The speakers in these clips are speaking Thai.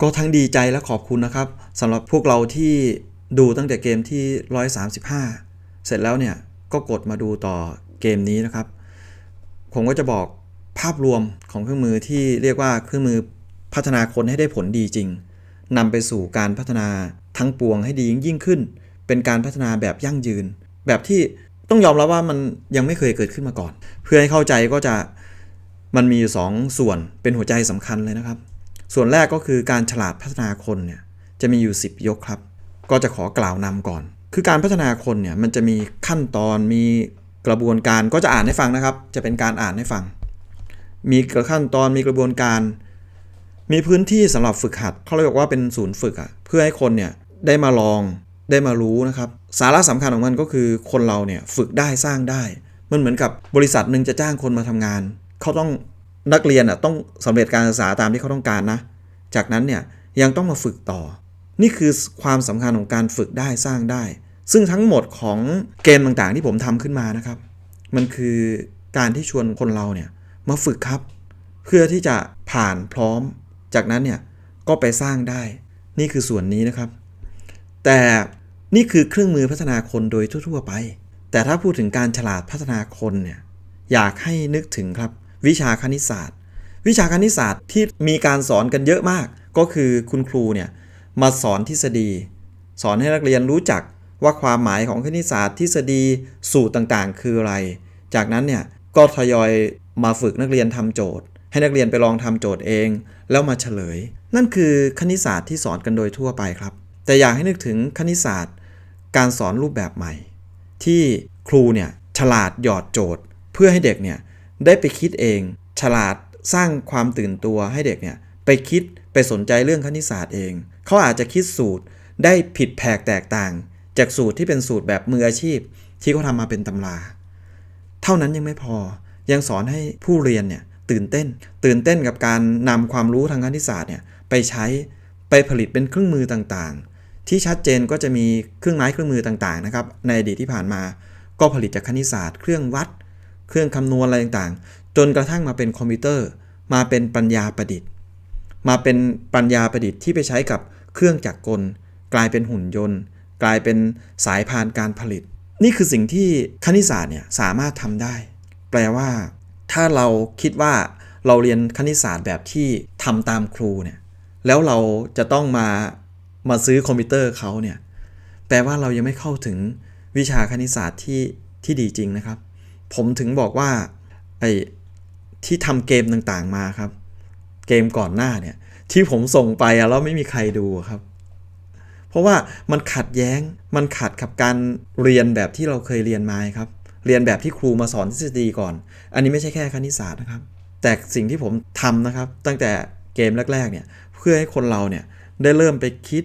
ก็ทั้งดีใจและขอบคุณนะครับสำหรับพวกเราที่ดูตั้งแต่เกมที่ 135 เสร็จแล้วเนี่ยก็กดมาดูต่อเกมนี้นะครับ ผมก็จะบอกภาพรวมของเครื่องมือที่เรียกว่าเครื่องมือพัฒนาคนให้ได้ผลดีจริงนำไปสู่การพัฒนาทั้งปวงให้ดียิ่งขึ้น เป็นการพัฒนาแบบยั่งยืน แบบที่ต้องยอมรับว่ามันยังไม่เคยเกิดขึ้นมาก่อน เพื่อให้เข้าใจก็จะมันมีอยู่สองส่วนเป็นหัวใจสำคัญเลยนะครับ ส่วนแรกก็คือการฉลาดพัฒนาคนเนี่ยจะมีอยู่ 10 ยกครับ ก็จะขอกล่าวนำก่อน คือการพัฒนาคนเนี่ยมันจะมีขั้นตอนมีกระบวนการก็จะอ่านให้ฟังนะครับ จะเป็นการอ่านให้ฟัง มีขั้นตอนมีกระบวนการ มีพื้นที่สำหรับฝึกหัดเขาเรียกว่าเป็นศูนย์ฝึกอะ่ะเพื่อให้คนเนี่ยได้มาลองได้มารู้นะครับ สาระสำคัญของมันก็คือคนเราเนี่ยฝึกได้สร้างได้ มันเหมือนกับบริษัทหนึ่งจะจ้างคนมาทำงาน เขาต้อง นักเรียนอะต้องสำเร็จการศึกษาตามที่เขาต้องการนะ จากนั้นเนี่ยยังต้องมาฝึกต่อ นี่คือความสำคัญของการฝึกได้สร้างได้ ซึ่งทั้งหมดของเกมต่างๆ ที่ผมทำขึ้นมานะครับ มันคือการที่ชวนคนเราเนี่ยมาฝึกครับ เพื่อที่จะผ่านพร้อม จากนั้นเนี่ยก็ไปสร้างได้ นี่คือส่วนนี้นะครับ แต่นี่คือเครื่องมือพัฒนาคนโดยทั่ว ๆ ไป แต่ถ้าพูดถึงการฉลาดพัฒนาคนเนี่ยอยากให้นึกถึงครับ วิชาคณิตศาสตร์ วิชาคณิตศาสตร์ที่มีการสอนกันเยอะมาก ก็คือคุณครูเนี่ยมาสอนทฤษฎี สอนให้นักเรียนรู้จักว่าความหมายของคณิตศาสตร์ ทฤษฎีสูตรต่างๆ คืออะไร จากนั้นเนี่ยก็ทยอยมาฝึกนักเรียนทำโจทย์ ให้นักเรียนไปลองทำโจทย์เอง แล้วมาเฉลย นั่นคือคณิตศาสตร์ที่สอนกันโดยทั่วไปครับ แต่อยากให้นึกถึงคณิตศาสตร์ การสอนรูปแบบใหม่ ที่ครูเนี่ยฉลาดหยอดโจทย์ เพื่อให้เด็กเนี่ย ได้ไปคิดเอง ฉลาดสร้างความตื่นตัวให้เด็กเนี่ยไปคิดไปสนใจเรื่องคณิตศาสตร์เอง เขาอาจจะคิดสูตรได้ผิดแผกแตกต่าง จากสูตรที่เป็นสูตรแบบมืออาชีพ ที่เขาทำมาเป็นตำรา เท่านั้นยังไม่พอยังสอนให้ผู้เรียนเนี่ยตื่นเต้น ตื่นเต้นกับการนำความรู้ทางคณิตศาสตร์เนี่ยไปใช้ไปผลิตเป็นเครื่องมือต่างๆ ที่ชัดเจนก็จะมีเครื่องไม้เครื่องมือต่างๆนะครับในอดีตที่ผ่านมา ก็ผลิตจากคณิตศาสตร์ เครื่องวัด เครื่องคำนวณอะไรต่างๆ จนกระทั่งมาเป็นคอมพิวเตอร์ มาเป็นปัญญาประดิษฐ์ มาเป็นปัญญาประดิษฐ์ที่ไปใช้กับเครื่องจักรกล กลายเป็นหุ่นยนต์ กลายเป็นสายพานการผลิต นี่คือสิ่งที่คณิตศาสตร์เนี่ยสามารถทำได้ แปลว่า ถ้าเราคิดว่าเราเรียนคณิตศาสตร์แบบที่ทำตามครูเนี่ยแล้วเราจะต้องมามาซื้อคอมพิวเตอร์เขาเนี่ยแปลว่าเรายังไม่เข้าถึงวิชาคณิตศาสตร์ที่ที่ดีจริงนะครับ ผมถึงบอกว่าไอ้ที่ทำเกมต่างๆมาครับ เกมก่อนหน้าเนี่ย ที่ผมส่งไปอะแล้วไม่มีใครดูครับ เพราะว่ามันขัดแย้งมันขัดกับการเรียนแบบที่เราเคยเรียนมาครับ เรียนแบบที่ครูมาสอนทฤษฎีก่อน อันนี้ไม่ใช่แค่คณิตศาสตร์นะครับ แต่สิ่งที่ผมทำนะครับ ตั้งแต่เกมแรกๆเนี่ยเพื่อให้คนเราเนี่ยได้เริ่มไปคิด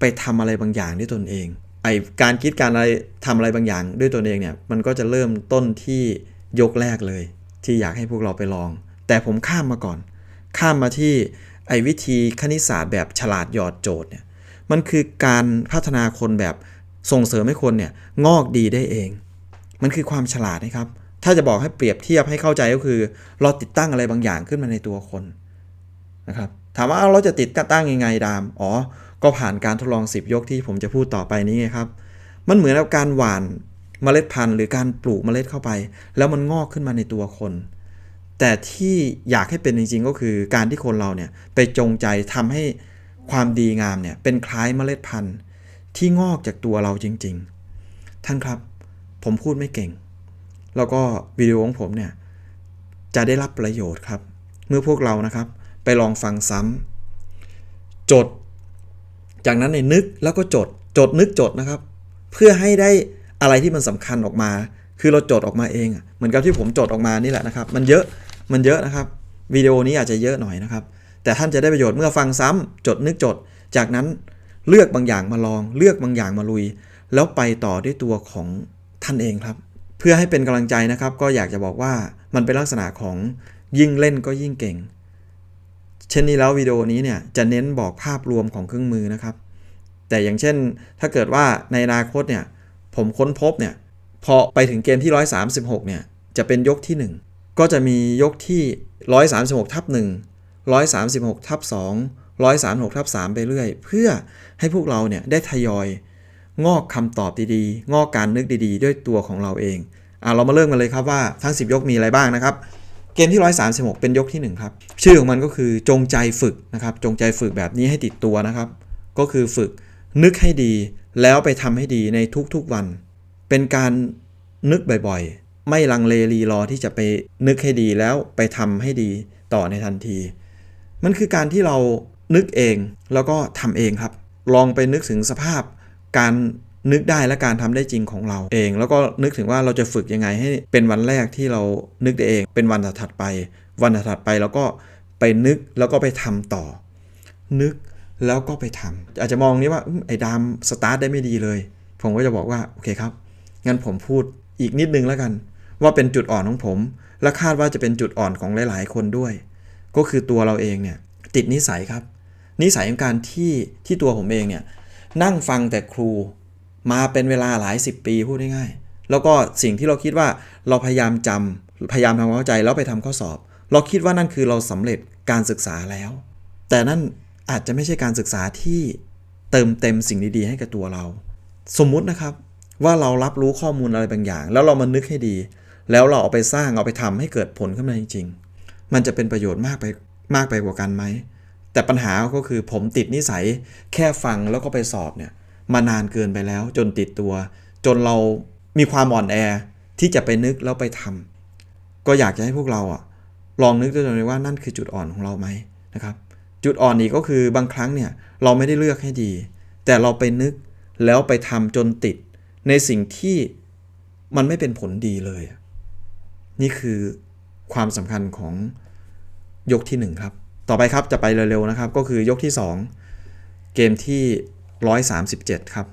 ไปทำอะไรบางอย่างด้วยตนเอง ไอการคิดการอะไรทำอะไรบางอย่างด้วยตนเองเนี่ยมันก็จะเริ่มต้นที่ยกแรกเลย ที่อยากให้พวกเราไปลอง แต่ผมข้ามมาก่อน ข้ามมาที่ไอวิธีคณิตศาสตร์แบบฉลาดหยอดโจทย์เนี่ยมันคือการพัฒนาคนแบบส่งเสริมให้คนเนี่ยงอกดีได้เอง มันคือความฉลาดนะครับ ถ้าจะบอกให้เปรียบเทียบให้เข้าใจก็คือ เราติดตั้งอะไรบางอย่างขึ้นมาในตัวคนนะครับถามว่าเราจะติดตั้งยังไงดาม อ๋อ ก็ผ่านการทดลอง 10 ยกที่ผมจะพูดต่อไปนี้ไงครับ มันเหมือนกับการหว่านเมล็ดพันธุ์หรือการปลูกเมล็ดเข้าไป แล้วมันงอกขึ้นมาในตัวคน แต่ที่อยากให้เป็นจริงๆ ก็คือการที่คนเราเนี่ยไปจงใจทำให้ความดีงามเนี่ยเป็นคล้ายเมล็ดพันธุ์ที่งอกจากตัวเราจริง ๆ ท่านครับผมพูดไม่เก่ง แล้วก็วิดีโอของผมเนี่ยจะได้รับประโยชน์ครับ เมื่อพวกเรานะครับไปลองฟังซ้ำจด จากนั้นในนึกแล้วก็จดจดนึกจดนะครับ เพื่อให้ได้อะไรที่มันสำคัญออกมา คือเราจดออกมาเอง เหมือนกับที่ผมจดออกมานี่แหละนะครับ มันเยอะมันเยอะนะครับวิดีโอนี้อาจจะเยอะหน่อยนะครับ แต่ท่านจะได้ประโยชน์เมื่อฟังซ้ำจดนึกจด จากนั้นเลือกบางอย่างมาลอง เลือกบางอย่างมาลุย แล้วไปต่อด้วยตัวของท่านเองครับ เพื่อให้เป็นกำลังใจนะครับ ก็อยากจะบอกว่ามันเป็นลักษณะของยิ่งเล่นก็ยิ่งเก่ง เช่นนี้แล้ววิดีโอนี้เนี่ยจะเน้นบอกภาพรวมของเครื่องมือนะครับ แต่อย่างเช่น ถ้าเกิดว่าในอนาคตเนี่ยผมค้นพบเนี่ยพอไปถึงเกมที่ 136 เนี่ยจะเป็นยกที่ 1 ก็จะมียกที่ 136 ทับ 1 136 ทับ 2 136 ทับ 3 ไปเรื่อย เพื่อให้พวกเราเนี่ยได้ทยอย งอกคำตอบดีๆ งอกการนึกดีๆ ด้วยตัวของเราเองอะเรามาเริ่มกันเลยครับว่าทั้ง 10 ยกมีอะไรบ้างนะครับ เกมที่ 136 เป็นยกที่ 1 ครับ ชื่อของมันก็คือจงใจฝึกนะครับ จงใจฝึกแบบนี้ให้ติดตัวนะครับ ก็คือฝึกนึกให้ดี แล้วไปทำให้ดีในทุกๆวัน เป็นการนึกบ่อยๆ ไม่ลังเลรีรอที่จะไปนึกให้ดีแล้วไปทำให้ดีต่อในทันที มันคือการที่เรานึกเองแล้วก็ทำเองครับ ลองไปนึกถึงสภาพการ นึกได้และการทำได้จริงของเราเอง แล้วก็นึกถึงว่าเราจะฝึกยังไงให้เป็นวันแรกที่เรานึกได้เอง เป็นวันถัดไป วันถัดไปแล้วก็ไปนึกแล้วก็ไปทำต่อ นึกแล้วก็ไปทำอาจจะมองนี้ว่าไอ้ดามสตาร์ทได้ไม่ดีเลย ผมก็จะบอกว่าโอเคครับงั้นผมพูดอีกนิดนึงแล้วกัน ว่าเป็นจุดอ่อนของผม และคาดว่าจะเป็นจุดอ่อนของหลาย ๆ คนด้วย ก็คือตัวเราเองเนี่ยติดนิสัยครับ นิสัยของการที่ที่ตัวผมเองเนี่ยนั่งฟังแต่ครู มาเป็นเวลาหลายสิบปีพูดง่ายๆแล้วก็สิ่งที่เราคิดว่าเราพยายามจำพยายามทำความเข้าใจแล้วไปทำข้อสอบ เราคิดว่านั่นคือเราสำเร็จการศึกษาแล้ว แต่นั่นอาจจะไม่ใช่การศึกษาที่เติมเต็มสิ่งดีๆให้กับตัวเรา สมมุตินะครับว่าเรารับรู้ข้อมูลอะไรบางอย่าง แล้วเรามานึกให้ดี แล้วเราเอาไปสร้างเอาไปทำให้เกิดผลขึ้นมาจริงๆ มันจะเป็นประโยชน์มากไปมากไปกว่ากันไหมแต่ปัญหาก็คือผมติดนิสัยแค่ฟังแล้วก็ไปสอบเนี่ย มานานเกินไปแล้ว จนติดตัว จนเรามีความอ่อนแอที่จะไปนึกแล้วไปทำก็อยากจะให้พวกเราอะลองนึกด้วยตัวเองว่านั่นคือจุดอ่อนของเราไหมนะครับ จุดอ่อนนี้ก็คือบางครั้งเนี่ยเราไม่ได้เลือกให้ดี แต่เราไปนึกแล้วไปทำจนติด ในสิ่งที่มันไม่เป็นผลดีเลย นี่คือความสำคัญของยกที่ 1 ครับ ต่อไปครับจะไปเร็วๆนะครับ ก็คือยกที่ 2 เกมที่ 137 ครับ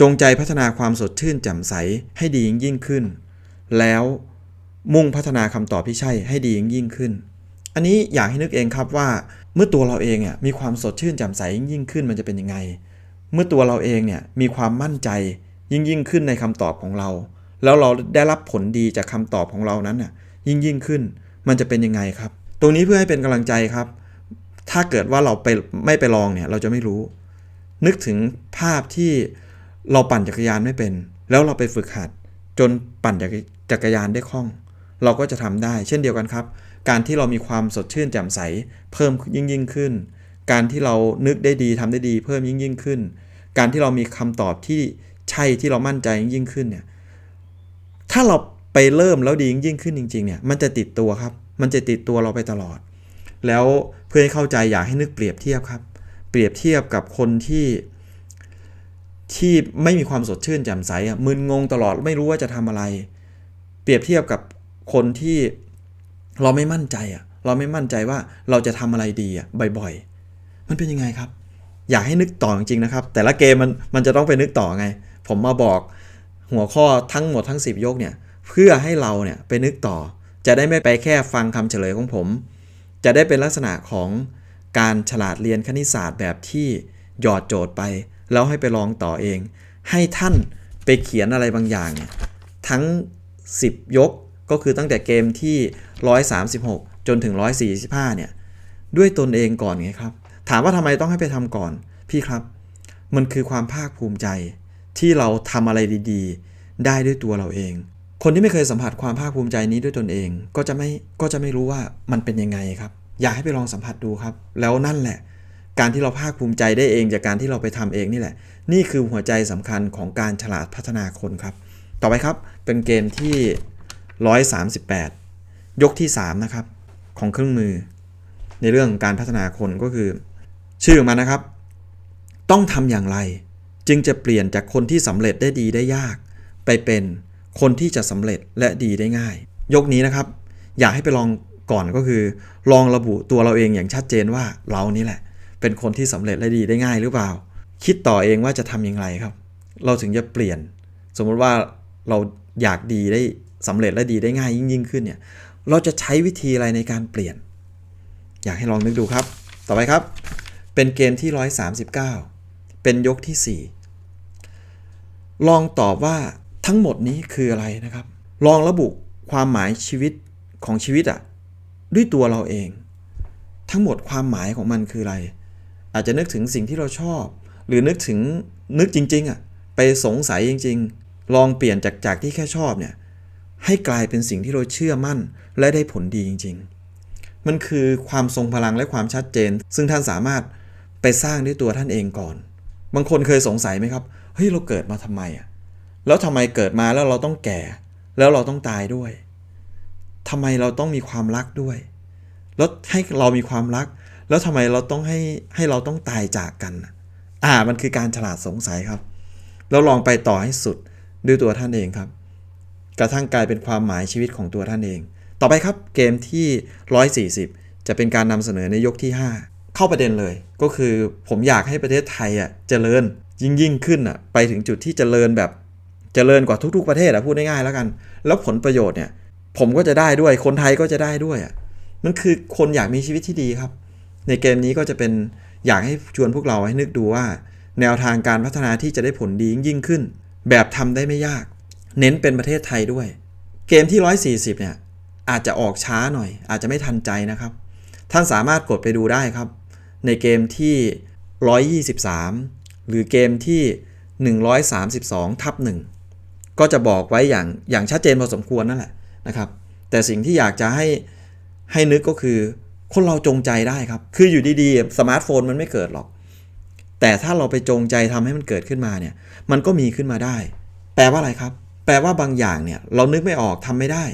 จงใจพัฒนาความสดชื่นแจ่มใสให้ดียิ่งยิ่งขึ้น แล้วมุ่งพัฒนาคำตอบที่ใช่ให้ดียิ่งยิ่งขึ้น อันนี้อยากให้นึกเองครับว่า เมื่อตัวเราเองเนี่ยมีความสดชื่นแจ่มใสยิ่งยิ่งขึ้นมันจะเป็นยังไง เมื่อตัวเราเองเนี่ยมีความมั่นใจยิ่งยิ่งขึ้นในคำตอบของเรา แล้วเราได้รับผลดีจากคำตอบของเรานั้นน่ะยิ่งยิ่งขึ้น มันจะเป็นยังไงครับ ตรงนี้เพื่อให้เป็นกำลังใจครับ ถ้าเกิดว่าเราไปไม่ไปลองเนี่ยเราจะไม่รู้ นึกถึงภาพที่เราปั่นจักรยานไม่เป็น แล้วเราไปฝึกหัด จนปั่นจักรยานได้คล่อง เราก็จะทำได้เช่นเดียวกันครับ การที่เรามีความสดชื่นแจ่มใสเพิ่มยิ่งยิ่งขึ้น การที่เรานึกได้ดีทำได้ดีเพิ่มยิ่งยิ่งขึ้น การที่เรามีคำตอบที่ใช่ที่เรามั่นใจยิ่งยิ่งขึ้นเนี่ยถ้าเราไปเริ่มแล้วดียิ่งยิ่งขึ้นจริงๆเนี่ยมันจะติดตัวครับ มันจะติดตัวเราไปตลอด แล้วเพื่อให้เข้าใจอยากให้นึกเปรียบเทียบครับ เปรียบเทียบกับคนที่ที่ไม่มีความสดชื่นแจ่มใสอะมึนงงตลอดไม่รู้ว่าจะทำอะไร เปรียบเทียบกับคนที่เราไม่มั่นใจอะเราไม่มั่นใจว่าเราจะทำอะไรดีอะบ่อยๆ มันเป็นยังไงครับ อยากให้นึกต่อจริงๆนะครับ แต่ละเกมมันมันจะต้องไปนึกต่อไง ผมมาบอกหัวข้อทั้งหมดทั้ง 10 ยกเนี่ย เพื่อให้เราเนี่ยไปนึกต่อ จะได้ไม่ไปแค่ฟังคำเฉลยของผม จะได้เป็นลักษณะของ การฉลาดเรียนคณิตศาสตร์แบบที่หยอดโจทย์ไป แล้วให้ไปลองต่อเอง ให้ท่านไปเขียนอะไรบางอย่างเนี่ยทั้ง 10 ยกก็คือตั้งแต่เกมที่ 136 จนถึง 145 เนี่ย ด้วยตนเองก่อนไงครับ ถามว่าทำไมต้องให้ไปทำก่อน พี่ครับ มันคือความภาคภูมิใจ ที่เราทำอะไรดีๆ ได้ด้วยตัวเราเอง คนที่ไม่เคยสัมผัสความภาคภูมิใจนี้ด้วยตนเอง ก็จะไม่ก็จะไม่รู้ว่ามันเป็นยังไงครับ อยากให้ไปลองสัมผัสดูครับ แล้วนั่นแหละ การที่เราภาคภูมิใจได้เองจากการที่เราไปทำเองนี่แหละ นี่คือหัวใจสำคัญของการฉลาดพัฒนาคนครับ ต่อไปครับเป็นเกมที่ 138 ยกที่ 3 นะครับ ของเครื่องมือ ในเรื่องการพัฒนาคนก็คือ ชื่อของมันนะครับ ต้องทำอย่างไร จึงจะเปลี่ยนจากคนที่สำเร็จได้ดีได้ยาก ไปเป็นคนที่จะสำเร็จและดีได้ง่าย ยกนี้นะครับ อยากให้ไปลอง ก่อนก็คือ ลองระบุตัวเราเองอย่างชัดเจนว่าเรานี่แหละ เป็นคนที่สำเร็จและดีได้ง่ายหรือเปล่า คิดต่อเองว่าจะทำอย่างไรครับ เราถึงจะเปลี่ยน สมมติว่าเราอยากดีได้สำเร็จและดีได้ง่ายยิ่งยิ่งขึ้นเนี่ยเราจะใช้วิธีอะไรในการเปลี่ยน อยากให้ลองนึกดูครับ ต่อไปครับ เป็นเกมที่ 139 เป็นยกที่ 4 ลองตอบว่าทั้งหมดนี้คืออะไรนะครับ ลองระบุความหมายชีวิตของชีวิตอะ ด้วยตัวเราเอง ทั้งหมดความหมายของมันคืออะไร อาจจะนึกถึงสิ่งที่เราชอบ หรือนึกถึงนึกจริง ๆอะไปสงสัยจริง ๆ ลองเปลี่ยนจากจากที่แค่ชอบเนี่ยให้กลายเป็นสิ่งที่เราเชื่อมั่น และได้ผลดีจริง ๆ มันคือความทรงพลังและความชัดเจน ซึ่งท่านสามารถไปสร้างด้วยตัวท่านเองก่อน บางคนเคยสงสัยไหมครับ เฮ้ยเราเกิดมาทำไมอะ แล้วทำไมเกิดมาแล้วเราต้องแก่ แล้วเราต้องตายด้วย ทำไมเราต้องมีความรักด้วย แล้วให้เรามีความรัก แล้วทำไมเราต้องให้ให้เราต้องตายจากกัน อ่า มันคือการฉลาดสงสัยครับแล้วลองไปต่อให้สุดด้วยตัวท่านเองครับ กระทั่งกลายเป็นความหมายชีวิตของตัวท่านเอง ต่อไปครับเกมที่ 140 จะเป็นการนำเสนอในยกที่ 5 เข้าประเด็นเลย ก็คือผมอยากให้ประเทศไทยอะเจริญยิ่งยิ่งขึ้นอะไปถึงจุดที่เจริญแบบเจริญกว่าทุก ๆ ประเทศอะพูดง่ายๆแล้วกัน แล้วผลประโยชน์เนี่ย ผมก็จะได้ด้วย คนไทยก็จะได้ด้วยอะมันคือคนอยากมีชีวิตที่ดีครับ ในเกมนี้ก็จะเป็นอยากให้ชวนพวกเราให้นึกดูว่า แนวทางการพัฒนาที่จะได้ผลดียิ่งขึ้น แบบทำได้ไม่ยาก เน้นเป็นประเทศไทยด้วย เกมที่ 140 เนี่ย อาจจะออกช้าหน่อย อาจจะไม่ทันใจนะครับ ท่านสามารถกดไปดูได้ครับ ในเกมที่ 123 หรือเกมที่ 132 ทับ1ก็จะบอกไว้อย่างอย่างชัดเจนพอสมควรนั่นแหละ นะครับ แต่สิ่งที่อยากจะให้ให้นึกก็คือ คนเราจงใจได้ครับ คืออยู่ดีๆสมาร์ทโฟนมันไม่เกิดหรอก แต่ถ้าเราไปจงใจทำให้มันเกิดขึ้นมาเนี่ย มันก็มีขึ้นมาได้ แปลว่าอะไรครับ แปลว่าบางอย่างเนี่ยเรานึกไม่ออกทำไม่ได้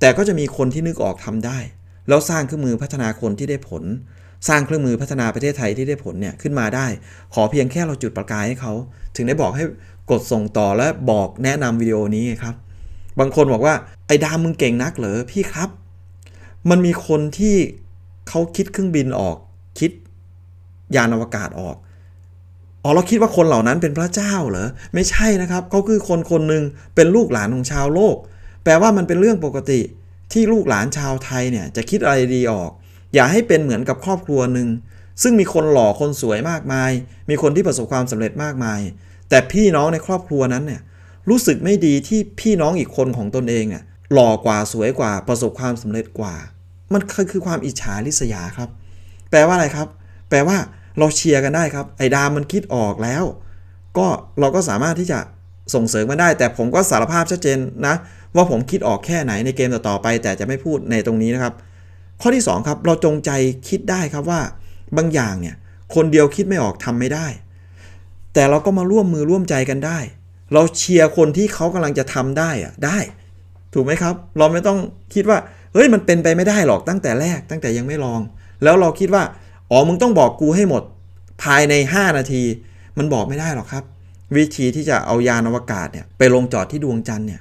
แต่ก็จะมีคนที่นึกออกทำได้ แล้วสร้างเครื่องมือพัฒนาคนที่ได้ผล สร้างเครื่องมือพัฒนาประเทศไทยที่ได้ผลเนี่ยขึ้นมาได้ ขอเพียงแค่เราจุดประกายให้เขา ถึงได้บอกให้กดส่งต่อและบอกแนะนำวิดีโอนี้ครับ บางคนบอกว่าไอ้ดามมึงเก่งนักเหรอพี่ครับ มันมีคนที่เขาคิดเครื่องบินออก คิดยานอวกาศออกอ๋อเราคิดว่าคนเหล่านั้นเป็นพระเจ้าเหรอไม่ใช่นะครับเขาคือคนคนหนึ่งเป็นลูกหลานของชาวโลก แปลว่ามันเป็นเรื่องปกติที่ลูกหลานชาวไทยเนี่ยจะคิดอะไรดีออก อย่าให้เป็นเหมือนกับครอบครัวหนึ่งซึ่งมีคนหล่อคนสวยมากมาย มีคนที่ประสบความสำเร็จมากมาย แต่พี่น้องในครอบครัวนั้นเนี่ย รู้สึกไม่ดีที่พี่น้องอีกคนของตนเองเนี่ยหล่อกว่าสวยกว่าประสบความสำเร็จกว่า มันคือความอิจฉาริษยาครับ แปลว่าอะไรครับ แปลว่าเราเชียร์กันได้ครับ ไอ้ดามันคิดออกแล้ว ก็เราก็สามารถที่จะส่งเสริมมันได้ แต่ผมก็สารภาพชัดเจนนะว่าผมคิดออกแค่ไหนในเกมต่อๆไป แต่จะไม่พูดในตรงนี้นะครับ ข้อที่ 2 ครับ เราจงใจคิดได้ครับว่าบางอย่างเนี่ยคนเดียวคิดไม่ออกทำไม่ได้ แต่เราก็มาร่วมมือร่วมใจกันได้ เราเชียร์คนที่เขากำลังจะทำได้อะได้ ถูกไหมครับ เราไม่ต้องคิดว่าเฮ้ยมันเป็นไปไม่ได้หรอกตั้งแต่แรกตั้งแต่ยังไม่ลอง แล้วเราคิดว่าอ๋อมึงต้องบอกกูให้หมด ภายใน 5 นาที มันบอกไม่ได้หรอกครับ วิธีที่จะเอายานอวกาศเนี่ยไปลงจอดที่ดวงจันทร์เนี่ย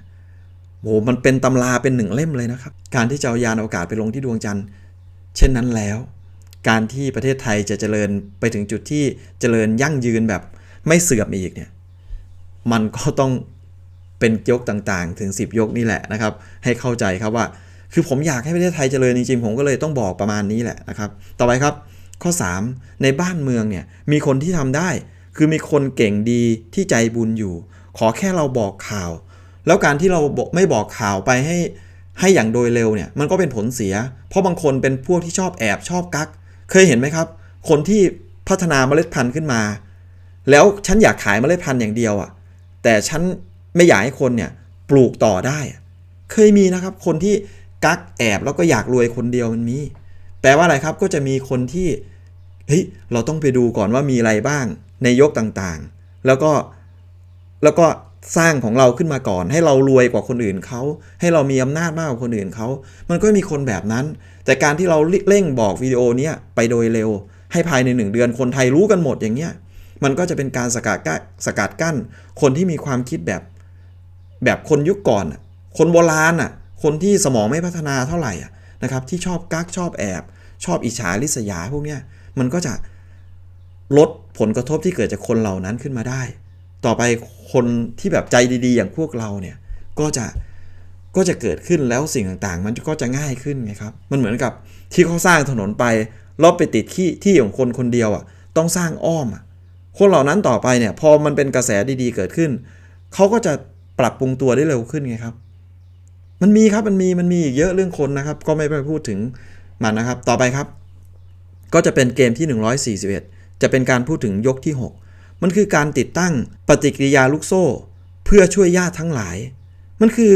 โหมันเป็นตำราเป็นหนึ่งเล่มเลยนะครับ การที่จะเอายานอวกาศไปลงที่ดวงจันทร์ เช่นนั้นแล้ว การที่ประเทศไทยจะเจริญไปถึงจุดที่เจริญยั่งยืนแบบไม่เสื่อมอีกเนี่ย มันก็ต้องเป็นยกต่างๆ ถึง 10 ยกนี่แหละนะครับ ให้เข้าใจครับว่า คือผมอยากให้ประเทศไทยเจริญจริงๆ ผมก็เลยต้องบอกประมาณนี้แหละนะครับ ต่อไปครับ ข้อ 3 ในบ้านเมืองเนี่ยมีคนที่ทำได้ คือมีคนเก่งดีที่ใจบุญอยู่ ขอแค่เราบอกข่าว แล้วการที่เราไม่บอกข่าวไปให้ให้อย่างโดยเร็วเนี่ยมันก็เป็นผลเสีย เพราะบางคนเป็นพวกที่ชอบแอบชอบกัก เคยเห็นไหมครับ คนที่พัฒนาเมล็ดพันธุ์ขึ้นมา แล้วฉันอยากขายเมล็ดพันธุ์อย่างเดียวอะ แต่ฉันไม่อยากให้คนเนี่ยปลูกต่อได้ เคยมีนะครับ คนที่กักแอบแล้วก็อยากรวยคนเดียวมันมี แปลว่าอะไรครับก็จะมีคนที่เฮ้ยเราต้องไปดูก่อนว่ามีอะไรบ้างในยกต่างๆ แล้วก็แล้วก็สร้างของเราขึ้นมาก่อน ให้เรารวยกว่าคนอื่นเขาให้เรามีอำนาจมากกว่าคนอื่นเขา มันก็มีคนแบบนั้น แต่การที่เราเร่งบอกวิดีโอนี้ไปโดยเร็ว ให้ภายในหนึ่งเดือนคนไทยรู้กันหมดอย่างเงี้ย มันก็จะเป็นการสกัดกั้นสกัดกั้น คนที่มีความคิดแบบแบบคนยุคก่อน คนโบราณอะคนที่สมองไม่พัฒนาเท่าไหร่นะครับที่ชอบกักชอบแอบ ชอบอิจฉาริษยาพวกเนี้ยมันก็จะลดผลกระทบที่เกิดจากคนเหล่านั้นขึ้นมาได้ ต่อไปคนที่แบบใจดีๆ อย่างพวกเราเนี่ยก็จะก็จะเกิดขึ้นแล้วสิ่งต่างๆ มันก็จะง่ายขึ้นไงครับ มันเหมือนกับที่เขาสร้างถนนไปรอบไปติดที่ที่ของคนคนเดียวอะต้องสร้างอ้อมอะ คนเหล่านั้นต่อไปเนี่ยพอมันเป็นกระแสดีๆเกิดขึ้น เขาก็จะปรับปรุงตัวได้เร็วขึ้นไงครับ มันมีครับมันมีมันมีอีกเยอะเรื่องคนนะครับ ก็ไม่ไปพูดถึงมันนะครับ ต่อไปครับ ก็จะเป็นเกมที่ 141 จะเป็นการพูดถึงยกที่ 6 มันคือการติดตั้งปฏิกิริยาลูกโซ่ เพื่อช่วยญาติทั้งหลาย มันคือ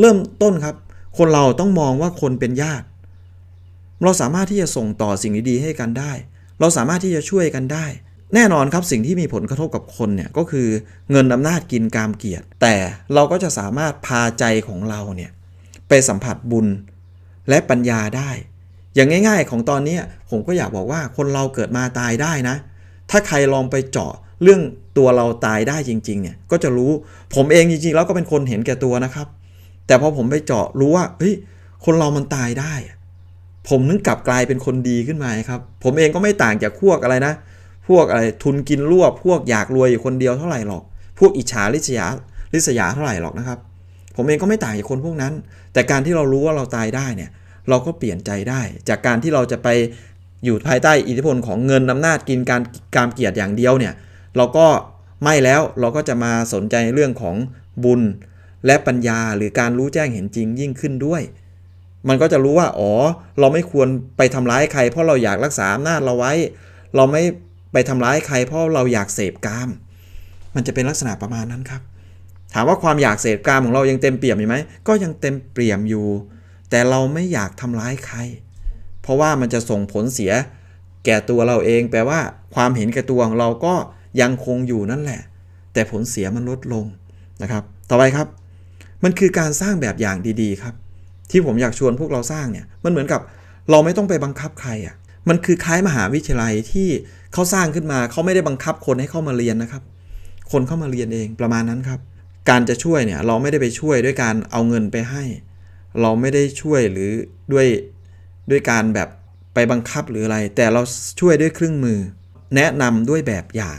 เริ่มต้นครับ คนเราต้องมองว่าคนเป็นญาติ เราสามารถที่จะส่งต่อสิ่งดีๆให้กันได้ เราสามารถที่จะช่วยกันได้ แน่นอนครับสิ่งที่มีผลกระทบกับคนเนี่ยก็คือเงินอำนาจกินกามเกียรติ แต่เราก็จะสามารถพาใจของเราเนี่ยไปสัมผัสบุญและปัญญาได้ อย่างง่าย ๆ ของตอนนี้ผมก็อยากบอกว่าคนเราเกิดมาตายได้นะ ถ้าใครลองไปเจาะเรื่องตัวเราตายได้จริงๆเนี่ยก็จะรู้ผมเองจริงๆแล้วก็เป็นคนเห็นแก่ตัวนะครับ แต่พอผมไปเจาะรู้ว่าเฮ้ยคนเรามันตายได้ ผมนึกกลับกลายเป็นคนดีขึ้นมาครับ ผมเองก็ไม่ต่างจากพวกอะไรนะ พวกอะไรทุนกินรวบ พวกอยากรวยอยู่คนเดียวเท่าไหร่หรอก พวกอิจฉาริษยาริษยาเท่าไหร่หรอกนะครับ ผมเองก็ไม่ต่างจากคนพวกนั้น แต่การที่เรารู้ว่าเราตายได้เนี่ยเราก็เปลี่ยนใจได้ จากการที่เราจะไปอยู่ภายใต้อิทธิพลของเงินอำนาจกินการการเกียรติอย่างเดียวเนี่ยเราก็ไม่แล้วเราก็จะมาสนใจเรื่องของบุญและปัญญาหรือการรู้แจ้งเห็นจริงยิ่งขึ้นด้วย มันก็จะรู้ว่า อ๋อ เราไม่ควรไปทำร้ายใคร เพราะเราอยากรักษาอำนาจเราไว้ เราไม่ ไปทำร้ายใครเพราะเราอยากเสพกาม มันจะเป็นลักษณะประมาณนั้นครับ ถามว่าความอยากเสพกามของเรายังเต็มเปี่ยมอยู่ไหมก็ยังเต็มเปี่ยมอยู่ แต่เราไม่อยากทำร้ายใคร เพราะว่ามันจะส่งผลเสีย แก่ตัวเราเอง แปลว่า ความเห็นแก่ตัวของเราก็ยังคงอยู่นั่นแหละ แต่ผลเสียมันลดลงนะครับ ต่อไปครับ มันคือการสร้างแบบอย่างดีๆครับ ที่ผมอยากชวนพวกเราสร้างเนี่ยมันเหมือนกับเราไม่ต้องไปบังคับใครอะ่ะ มันคือคล้ายมหาวิทยาลัยที่เขาสร้างขึ้นมาเขาไม่ได้บังคับคนให้เข้ามาเรียนนะครับ คนเข้ามาเรียนเองประมาณนั้นครับ การจะช่วยเนี่ยเราไม่ได้ไปช่วยด้วยการเอาเงินไปให้ เราไม่ได้ช่วยหรือด้วยด้วยการแบบไปบังคับหรืออะไร แต่เราช่วยด้วยเครื่องมือ แนะนำด้วยแบบอย่าง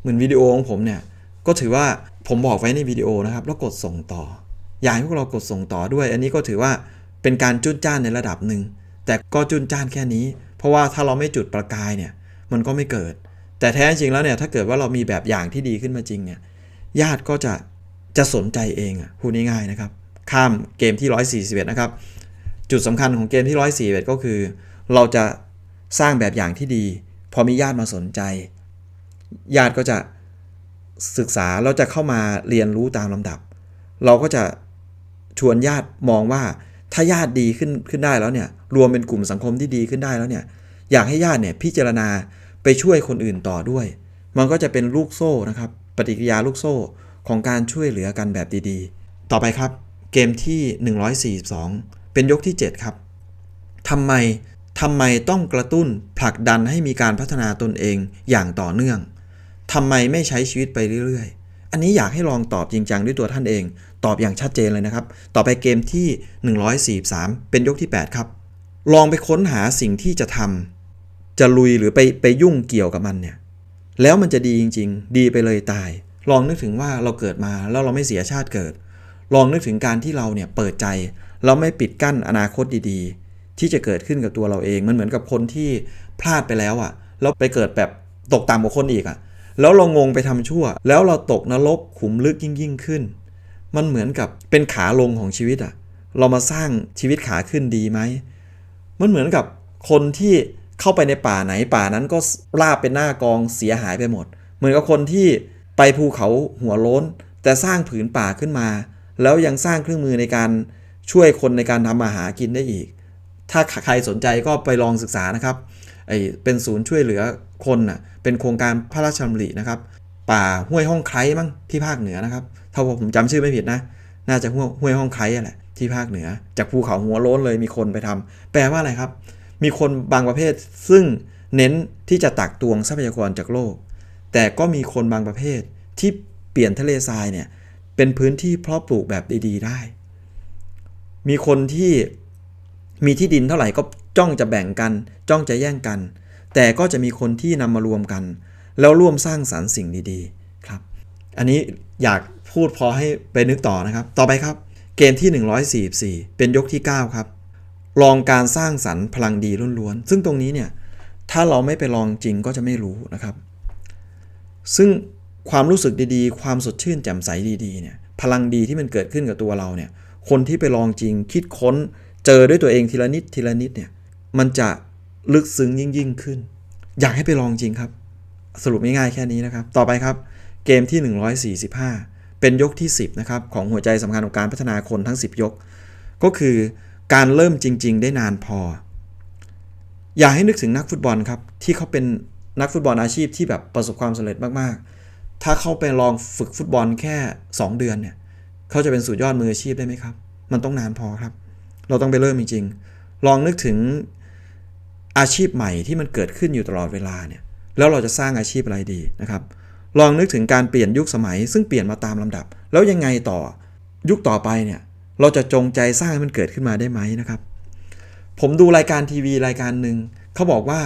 เหมือนวิดีโอของผมเนี่ยก็ถือว่าผมบอกไว้ในวิดีโอนะครับ แล้วกดส่งต่อ อยากให้พวกเรากดส่งต่อด้วย อันนี้ก็ถือว่าเป็นการจุนจ้านในระดับหนึ่งแต่ก็จุนจ้านแค่นี้ เพราะว่าถ้าเราไม่จุดประกายเนี่ยมันก็ไม่เกิด แต่แท้จริงแล้วเนี่ยถ้าเกิดว่าเรามีแบบอย่างที่ดีขึ้นมาจริงเนี่ยญาติก็จะจะสนใจเองอะพูดง่ายๆนะครับข้ามเกมที่ 141 นะครับ จุดสำคัญของเกมที่ 141 ก็คือ เราจะสร้างแบบอย่างที่ดี พอมีญาติมาสนใจ ญาติก็จะศึกษาเราจะเข้ามาเรียนรู้ตามลำดับ เราก็จะชวนญาติมองว่า ถ้าญาติดีขึ้นขึ้นได้แล้วเนี่ย รวมเป็นกลุ่มสังคมที่ดีขึ้นได้แล้วเนี่ย อยากให้ญาติเนี่ยพิจารณาไปช่วยคนอื่นต่อด้วย มันก็จะเป็นลูกโซ่นะครับ ปฏิกิริยาลูกโซ่ของการช่วยเหลือกันแบบดีๆ ต่อไปครับ เกมที่ 142 เป็นยกที่ 7 ครับทำไมทำไมต้องกระตุ้นผลักดันให้มีการพัฒนาตนเองอย่างต่อเนื่องทำไมไม่ใช้ชีวิตไปเรื่อยๆ อันนี้อยากให้ลองตอบจริงจังด้วยตัวท่านเอง ตอบอย่างชัดเจนเลยนะครับ ต่อไปเกมที่ 143 เป็นยกที่ 8 ครับ ลองไปค้นหาสิ่งที่จะทำจะลุยหรือไปไปยุ่งเกี่ยวกับมันเนี่ย แล้วมันจะดีจริง ๆ ดีไปเลยตาย ลองนึกถึงว่าเราเกิดมาแล้วเราไม่เสียชาติเกิด ลองนึกถึงการที่เราเนี่ยเปิดใจ เราไม่ปิดกั้นอนาคตดีๆ ที่จะเกิดขึ้นกับตัวเราเอง มันเหมือนกับคนที่พลาดไปแล้วอะ่ะ แล้วไปเกิดแบบตกต่ำกว่าคนอีกอะ่ะ แล้วเรางงไปทำชั่ว แล้วเราตกนรกขุมลึกยิ่งยิ่งขึ้น มันเหมือนกับเป็นขาลงของชีวิตอะ่ะเรามาสร้างชีวิตขาขึ้นดีไหมมันเหมือนกับคนที่เข้าไปในป่าไหนป่านั้นก็ราบเป็นหน้ากองเสียหายไปหมด เหมือนกับคนที่ไปภูเขาหัวโล้น แต่สร้างผืนป่าขึ้นมา แล้วยังสร้างเครื่องมือในการช่วยคนในการทำมาหากินได้อีก ถ้าใครสนใจก็ไปลองศึกษานะครับไอเป็นศูนย์ช่วยเหลือคนน่ะเป็นโครงการพระราชดำรินะครับ ป่าห้วยห้องไคร้มั้งที่ภาคเหนือนะครับ ถ้าผมจำชื่อไม่ผิดนะ น่าจะห้วยห้วยห้องไคแหละที่ภาคเหนือ จากภูเขาหัวโล้นเลยมีคนไปทำแปลว่าอะไรครับ มีคนบางประเภทซึ่งเน้นที่จะตักตวงทรัพยากรจากโลก แต่ก็มีคนบางประเภทที่เปลี่ยนทะเลทรายเนี่ยเป็นพื้นที่เพาะปลูกแบบดีๆได้ มีคนที่มีที่ดินเท่าไหร่ก็จ้องจะแบ่งกัน จ้องจะแย่งกัน แต่ก็จะมีคนที่นำมารวมกัน แล้วร่วมสร้างสารรค์สิ่งดีๆครับ อันนี้อยาก พูดพอให้ไปนึกต่อนะครับ ต่อไปครับ เกมที่ 144 เป็นยกที่ 9 ครับ ลองการสร้างสรรค์พลังดีล้วนๆ ซึ่งตรงนี้เนี่ย ถ้าเราไม่ไปลองจริงก็จะไม่รู้นะครับ ซึ่งความรู้สึกดีๆ ความสดชื่นแจ่มใสดีๆเนี่ย พลังดีที่มันเกิดขึ้นกับตัวเราเนี่ย คนที่ไปลองจริง คิดค้น เจอด้วยตัวเองทีละนิดทีละนิดเนี่ย มันจะลึกซึ้งยิ่งยิ่งขึ้น อยากให้ไปลองจริงครับ สรุปง่ายๆแค่นี้นะครับ ต่อไปครับ เกมที่ 145 เป็นยกที่ 10นะครับของหัวใจสำคัญของการพัฒนาคนทั้ง 10 ยก ก็คือการเริ่มจริง ๆ ได้นานพอ อย่าให้นึกถึงนักฟุตบอลครับที่เขาเป็นนักฟุตบอลอาชีพที่แบบประสบความสำเร็จมากๆ ถ้าเขาไปลองฝึกฟุตบอลแค่ 2 เดือนเนี่ยเขาจะเป็นสุดยอดมืออาชีพได้ไหมครับ มันต้องนานพอครับ เราต้องไปเริ่มจริงๆ ลองนึกถึงอาชีพใหม่ที่มันเกิดขึ้นอยู่ตลอดเวลาเนี่ยแล้วเราจะสร้างอาชีพอะไรดีนะครับ ลองนึกถึงการเปลี่ยนยุคสมัย ซึ่งเปลี่ยนมาตามลำดับ แล้วยังไงต่อยุคต่อไปเนี่ยเราจะจงใจสร้างให้มันเกิดขึ้นมาได้ไหมนะครับ ผมดูรายการทีวีรายการหนึ่งเขาบอกว่า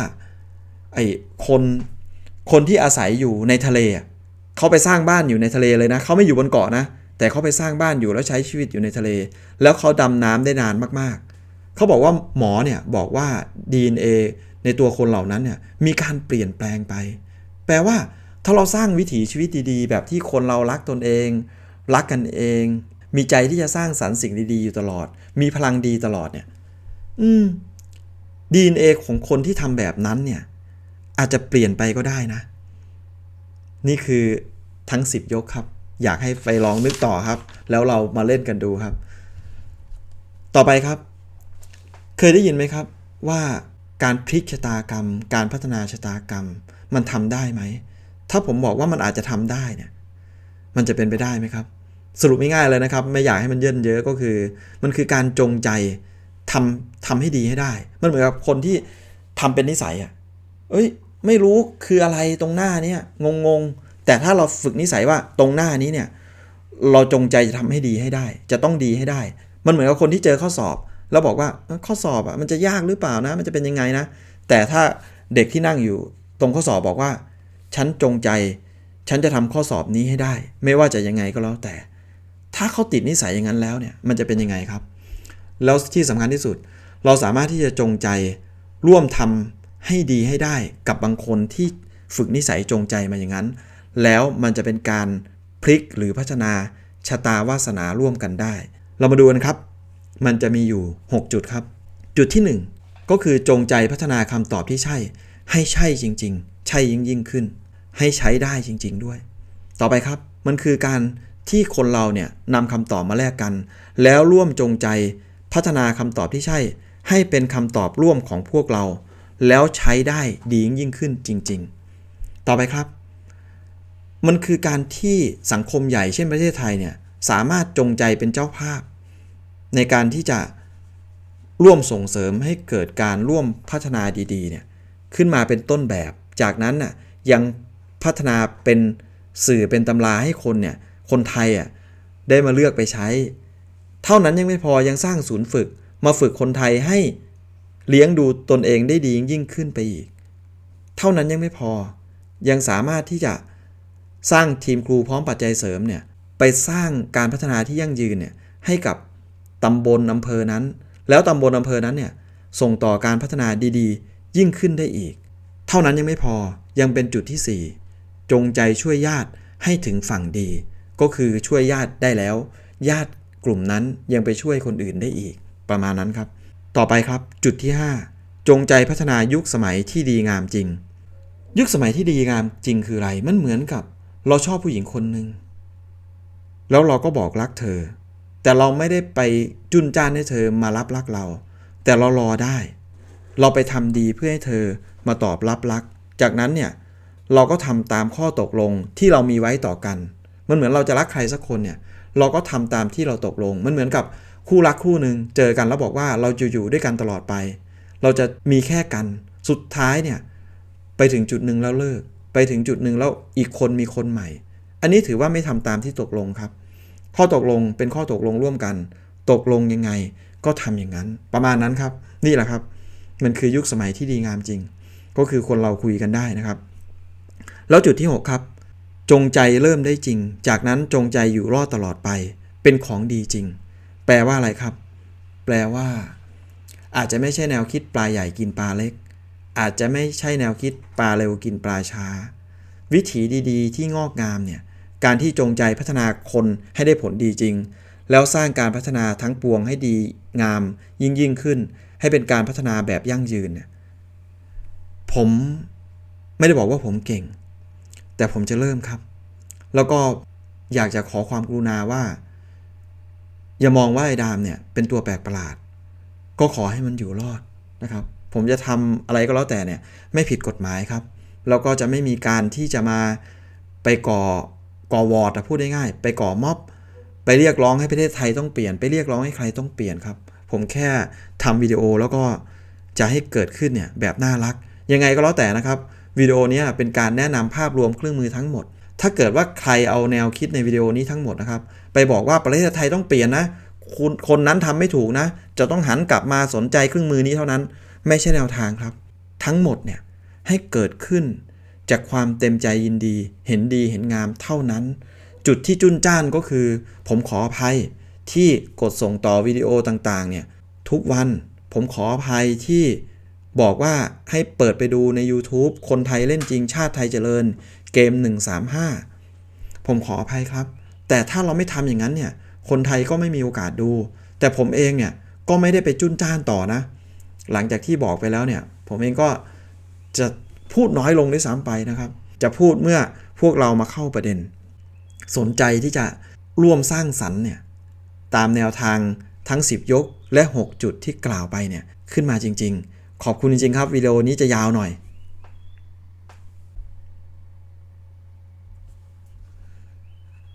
ไอ้คนคนที่อาศัยอยู่ในทะเลเขาไปสร้างบ้านอยู่ในทะเลเลยนะเขาไม่อยู่บนเกาะนะ แต่เขาไปสร้างบ้านอยู่แล้วใช้ชีวิตอยู่ในทะเล แล้วเขาดำน้ำได้นานมากๆเขาบอกว่าหมอเนี่ยบอกว่า DNA ในตัวคนเหล่านั้นเนี่ยมีการเปลี่ยนแปลงไป แปลว่า ถ้าเราสร้างวิถีชีวิตดีๆ แบบที่คนเรารักตนเอง รักกันเอง มีใจที่จะสร้างสรรค์สิ่งดีๆอยู่ตลอด มีพลังดีตลอดเนี่ย อืม DNA ของคนที่ทำแบบนั้นเนี่ย อาจจะเปลี่ยนไปก็ได้นะ นี่คือทั้ง 10 ยกครับ อยากให้ไปลองนึกต่อครับ แล้วเรามาเล่นกันดูครับ ต่อไปครับ เคยได้ยินไหมครับ ว่าการพลิกชะตากรรม การพัฒนาชะตากรรม มันทำได้ไหม ถ้าผมบอกว่ามันอาจจะทำได้เนี่ย มันจะเป็นไปได้ไหมครับ สรุปง่ายๆเลยนะครับ ไม่อยากให้มันเยินเยอะก็คือ มันคือการจงใจทำทำให้ดีให้ได้ มันเหมือนกับคนที่ทำเป็นนิสัยอะ เอ้ย ไม่รู้คืออะไรตรงหน้าเนี่ยงงๆแต่ถ้าเราฝึกนิสัยว่าตรงหน้านี้เนี่ย เราจงใจจะทำให้ดีให้ได้ จะต้องดีให้ได้ มันเหมือนกับคนที่เจอข้อสอบ แล้วบอกว่าข้อสอบอะมันจะยากหรือเปล่านะ มันจะเป็นยังไงนะ แต่ถ้าเด็กที่นั่งอยู่ตรงข้อสอบบอกว่า ฉันจงใจ ฉันจะทำข้อสอบนี้ให้ได้ ไม่ว่าจะยังไงก็แล้วแต่ ถ้าเขาติดนิสัยอย่างนั้นแล้วเนี่ยมันจะเป็นยังไงครับ แล้วที่สำคัญที่สุด เราสามารถที่จะจงใจร่วมทำให้ดีให้ได้กับบางคนที่ฝึกนิสัยจงใจมาอย่างนั้น แล้วมันจะเป็นการพลิกหรือพัฒนาชะตาวาสนาร่วมกันได้ เรามาดูกันครับ มันจะมีอยู่ 6 จุดครับ จุดที่ 1 ก็คือจงใจพัฒนาคำตอบที่ใช่ ให้ใช่จริง ๆ ใช่ยิ่งยิ่งขึ้น ให้ใช้ได้จริง ๆ ด้วย ต่อไปครับมันคือการที่คนเราเนี่ยนำคำตอบมาแลกกัน แล้วร่วมจงใจพัฒนาคำตอบที่ใช่ ให้เป็นคำตอบร่วมของพวกเรา แล้วใช้ได้ดียิ่งยิ่งขึ้นจริง ๆ ต่อไปครับ มันคือการที่สังคมใหญ่เช่นประเทศไทยเนี่ยสามารถจงใจเป็นเจ้าภาพ ในการที่จะร่วมส่งเสริมให้เกิดการร่วมพัฒนาดีๆเนี่ยขึ้นมาเป็นต้นแบบ จากนั้นน่ะยัง พัฒนาเป็นสื่อเป็นตำราให้คนเนี่ยคนไทยอะได้มาเลือกไปใช้ เท่านั้นยังไม่พอยังสร้างศูนย์ฝึก มาฝึกคนไทยให้เลี้ยงดูตนเองได้ดียิ่งขึ้นไปอีก เท่านั้นยังไม่พอ ยังสามารถที่จะสร้างทีมครูพร้อมปัจจัยเสริมเนี่ยไปสร้างการพัฒนาที่ยั่งยืนเนี่ยให้กับตำบลอำเภอนั้น แล้วตำบลอำเภอนั้นเนี่ยส่งต่อการพัฒนาดีๆ ยิ่งขึ้นได้อีก เท่านั้นยังไม่พอยังเป็นจุดที่ 4 จงใจช่วยญาติให้ถึงฝั่งดี ก็คือช่วยญาติได้แล้ว ญาติกลุ่มนั้นยังไปช่วยคนอื่นได้อีก ประมาณนั้นครับ ต่อไปครับจุดที่ 5 จงใจพัฒนายุคสมัยที่ดีงามจริง ยุคสมัยที่ดีงามจริงคืออะไร มันเหมือนกับ เราชอบผู้หญิงคนหนึ่งแล้วเราก็บอกรักเธอ แต่เราไม่ได้ไปจุนจ้านให้เธอมารับรักเรา แต่เรารอได้ เราไปทำดีเพื่อให้เธอมาตอบรับรัก จากนั้นเนี่ย เราก็ทำตามข้อตกลงที่เรามีไว้ต่อกัน มันเหมือนเราจะรักใครสักคนเนี่ยเราก็ทำตามที่เราตกลง มันเหมือนกับคู่รักคู่หนึ่งเจอกันแล้วบอกว่าเราจะอยู่ด้วยกันตลอดไป เราจะมีแค่กันสุดท้ายเนี่ยไปถึงจุดหนึ่งแล้วเลิก ไปถึงจุดหนึ่งแล้วอีกคนมีคนใหม่ อันนี้ถือว่าไม่ทำตามที่ตกลงครับ ข้อตกลงเป็นข้อตกลงร่วมกัน ตกลงยังไงก็ทำอย่างนั้น ประมาณนั้นครับ นี่แหละครับ มันคือยุคสมัยที่ดีงามจริง ก็คือคนเราคุยกันได้นะครับ แล้วจุดที่ 6 ครับ จงใจเริ่มได้จริง จากนั้นจงใจอยู่รอดตลอดไป เป็นของดีจริง แปลว่าอะไรครับ แปลว่า อาจจะไม่ใช่แนวคิดปลาใหญ่กินปลาเล็ก อาจจะไม่ใช่แนวคิดปลาเร็วกินปลาช้า วิถีดีๆ ที่งอกงามเนี่ยการที่จงใจพัฒนาคนให้ได้ผลดีจริง แล้วสร้างการพัฒนาทั้งปวงให้ดีงามยิ่งยิ่งขึ้น ให้เป็นการพัฒนาแบบยั่งยืนเนี่ยผมไม่ได้บอกว่าผมเก่ง แต่ผมจะเริ่มครับ แล้วก็อยากจะขอความกรุณาว่า อย่ามองว่าไอ้ดามเนี่ยเป็นตัวแปลกประหลาด ก็ขอให้มันอยู่รอดนะครับ ผมจะทำอะไรก็แล้วแต่เนี่ยไม่ผิดกฎหมายครับ แล้วก็จะไม่มีการที่จะมาไปก่อก่อวอร์ดอะพูดง่ายๆไปก่อม็อบ ไปเรียกร้องให้ประเทศไทยต้องเปลี่ยน ไปเรียกร้องให้ใครต้องเปลี่ยนครับ ผมแค่ทำวิดีโอแล้วก็จะให้เกิดขึ้นเนี่ยแบบน่ารัก ยังไงก็แล้วแต่นะครับ วิดีโอนี้เป็นการแนะนำภาพรวมเครื่องมือทั้งหมด ถ้าเกิดว่าใครเอาแนวคิดในวิดีโอนี้ทั้งหมดนะครับ ไปบอกว่าประเทศไทยต้องเปลี่ยนนะคุณคนนั้นทำไม่ถูกนะ จะต้องหันกลับมาสนใจเครื่องมือนี้เท่านั้น ไม่ใช่แนวทางครับ ทั้งหมดเนี่ยให้เกิดขึ้นจากความเต็มใจยินดี เห็นดีเห็นงามเท่านั้น จุดที่จุนจ้านก็คือ ผมขออภัยที่กดส่งต่อวิดีโอต่างๆเนี่ยทุกวันผมขออภัยที่ บอกว่าให้เปิดไปดูใน YouTube คนไทยเล่นจริงชาติไทยเจริญ เกม 135 ผมขออภัยครับ แต่ถ้าเราไม่ทำอย่างนั้นเนี่ย คนไทยก็ไม่มีโอกาสดู แต่ผมเองเนี่ย ก็ไม่ได้ไปจุนจ้านต่อนะ หลังจากที่บอกไปแล้วเนี่ย ผมเองก็จะพูดน้อยลงด้วยซ้ำไปนะครับ จะพูดเมื่อพวกเรามาเข้าประเด็น สนใจที่จะร่วมสร้างสรรค์เนี่ยตามแนวทางทั้ง 10 ยกและ 6 จุดที่กล่าวไปเนี่ยขึ้นมาจริง ๆ ขอบคุณจริงๆครับวิดีโอนี้จะยาวหน่อย